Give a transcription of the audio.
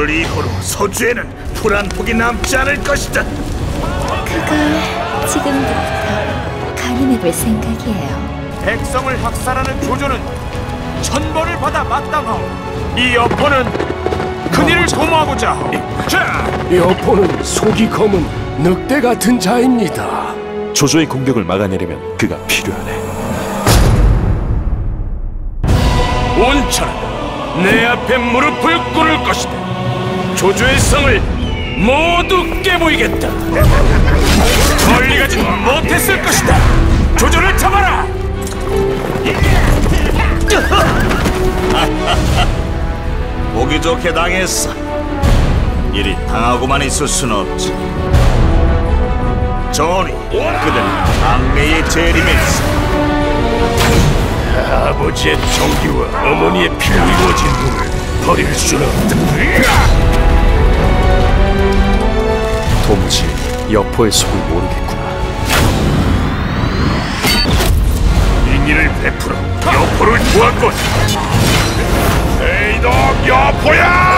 이후로 서주에는 풀한 폭이 남지 않을 것이다. 그걸 지금부터 강림해볼 생각이에요. 백성을 학살하는 조조는 천벌을 받아 마땅하오. 이 여포는 큰일을 도모하고자 하오. 자, 여포는 속이 검은 늑대 같은 자입니다. 조조의 공격을 막아내려면 그가 필요하네. 온천은 내 앞에 무릎을 꿇을 것이다. 조조의 성을 모두 깨보이겠다. 멀리 가진 못했을 것이다. 조조를 잡아라. 보기 좋게 당했어. 이리 당하고만 있을 순 없지. 조니, 그들은 악매의 재림했어. 아버지의 정기와 어머니의 피로 이루어진 눈을 버릴 수는 없다. 여포의 속을 모르겠구나. 인기를 베풀어 여포를 구할 것. 에이덕 여포야!